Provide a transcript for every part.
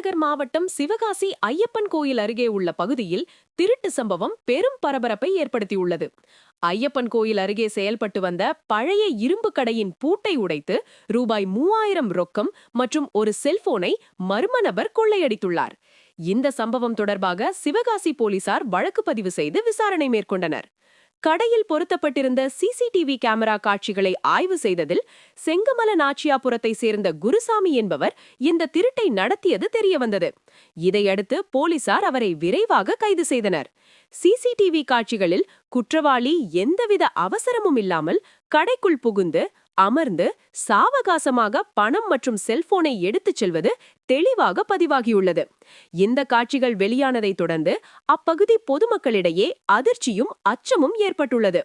விருதுநகர் மாவட்டம் சிவகாசி ஐயப்பன் கோயில் அருகே உள்ள பகுதியில் திருட்டு சம்பவம் பெரும் பரபரப்பை ஏற்படுத்தியுள்ளது. ஐயப்பன் கோயில் அருகே செயல்பட்டு வந்த பழைய இரும்பு கடையின் பூட்டை உடைத்து ரூபாய் மூவாயிரம் ரொக்கம் மற்றும் ஒரு செல்போனை மர்ம நபர் கொள்ளையடித்துள்ளார். இந்த சம்பவம் தொடர்பாக சிவகாசி போலீசார் வழக்கு பதிவு செய்து விசாரணை மேற்கொண்டனர். கடையில் பொருத்தப்பட்டிருந்த சிசிடிவி கேமரா காட்சிகளை ஆய்வு செய்ததில் செங்கமல நாச்சியாபுரத்தை சேர்ந்த குருசாமி என்பவர் இந்த திருட்டை நடத்தியது தெரியவந்தது. இதையடுத்து போலீசார் அவரை விரைவாக கைது செய்தனர். சிசிடிவி காட்சிகளில் குற்றவாளி எந்தவித அவசரமும் இல்லாமல் கடைக்குள் புகுந்து அமர்ந்து சாவகாசமாக பணம் மற்றும் செல்போனை எடுத்துச் செல்வது தெளிவாக பதிவாகியுள்ளது. இந்த காட்சிகள் வெளியானதைத் தொடர்ந்து அப்பகுதி பொதுமக்களிடையே அதிர்ச்சியும் அச்சமும் ஏற்பட்டுள்ளது.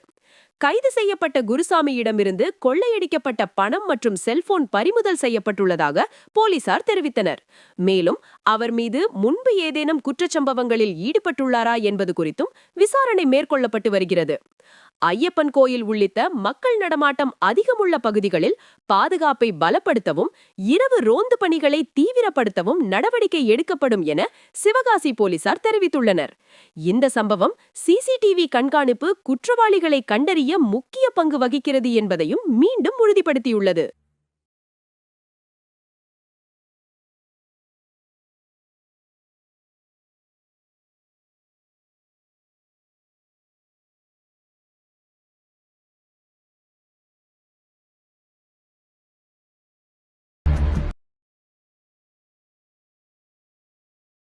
கைது செய்யப்பட்ட குருசாமியிடமிருந்து கொள்ளையடிக்கப்பட்ட பணம் மற்றும் செல்போன் பறிமுதல் செய்யப்பட்டுள்ளதாக போலீசார் தெரிவித்தனர். மேலும் அவர் மீது முன்பு ஏதேனும் குற்றச்சம்பவங்களில் ஈடுபட்டுள்ளாரா என்பது குறித்தும் விசாரணை மேற்கொள்ளப்பட்டு வருகிறது. ஐயப்பன் கோயில் உள்ளிட்ட மக்கள் நடமாட்டம் அதிகமுள்ள பகுதிகளில் பாதுகாப்பை பலப்படுத்தவும் இரவு ரோந்து பணிகளை தீவிரப்படுத்தவும் நடவடிக்கை எடுக்கப்படும் என சிவகாசி போலீசார் தெரிவித்துள்ளனர். இந்த சம்பவம் சிசிடிவி கண்காணிப்பு குற்றவாளிகளை கண்டறிய முக்கிய பங்கு வகிக்கிறது என்பதையும் மீண்டும் உறுதிப்படுத்தியுள்ளது.